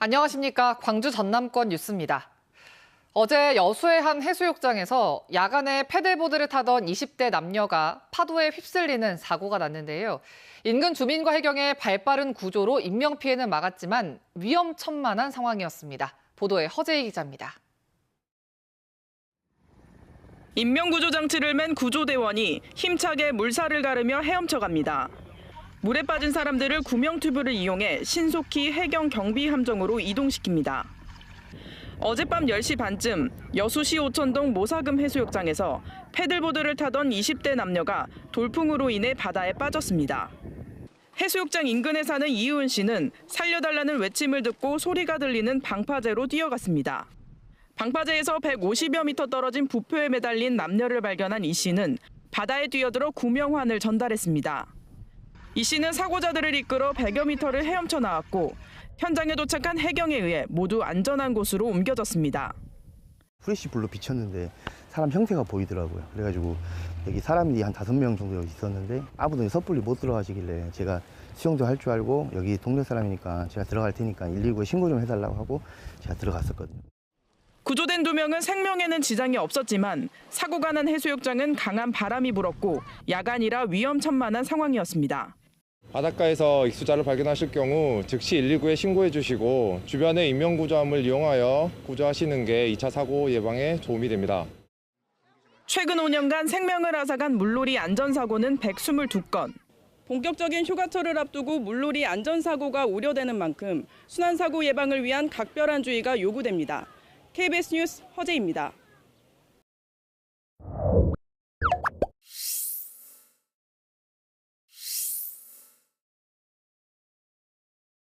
안녕하십니까. 광주 전남권 뉴스입니다. 어제 여수의 한 해수욕장에서 야간에 패들보드를 타던 20대 남녀가 파도에 휩쓸리는 사고가 났는데요. 인근 주민과 해경의 발빠른 구조로 인명피해는 막았지만 위험천만한 상황이었습니다. 보도에 허재희 기자입니다. 인명구조 장치를 맨 구조대원이 힘차게 물살을 가르며 헤엄쳐갑니다. 물에 빠진 사람들을 구명 튜브를 이용해 신속히 해경 경비 함정으로 이동시킵니다. 어젯밤 10시 반쯤 여수시 오천동 모사금 해수욕장에서 패들보드를 타던 20대 남녀가 돌풍으로 인해 바다에 빠졌습니다. 해수욕장 인근에 사는 이은 씨는 살려달라는 외침을 듣고 소리가 들리는 방파제로 뛰어갔습니다. 방파제에서 150여 미터 떨어진 부표에 매달린 남녀를 발견한 이 씨는 바다에 뛰어들어 구명환을 전달했습니다. 이 씨는 사고자들을 이끌어 100여 미터를 헤엄쳐 나왔고 현장에 도착한 해경에 의해 모두 안전한 곳으로 옮겨졌습니다. 후레쉬 불로 비쳤는데 사람 형태가 보이더라고요. 그래가지고 여기 사람이 한 다섯 명 정도 있었는데 아무도 섣불리 못 들어가시길래 제가 수영도 할 줄 알고 여기 동네 사람이니까 제가 들어갈 테니까 119에 신고 좀 해달라고 하고 제가 들어갔었거든요. 구조된 두 명은 생명에는 지장이 없었지만 사고가 난 해수욕장은 강한 바람이 불었고 야간이라 위험천만한 상황이었습니다. 바닷가에서 익수자를 발견하실 경우 즉시 119에 신고해 주시고 주변의 인명구조함을 이용하여 구조하시는 게 2차 사고 예방에 도움이 됩니다. 최근 5년간 생명을 앗아간 물놀이 안전사고는 122건. 본격적인 휴가철을 앞두고 물놀이 안전사고가 우려되는 만큼 순환사고 예방을 위한 각별한 주의가 요구됩니다. KBS 뉴스 허재입니다.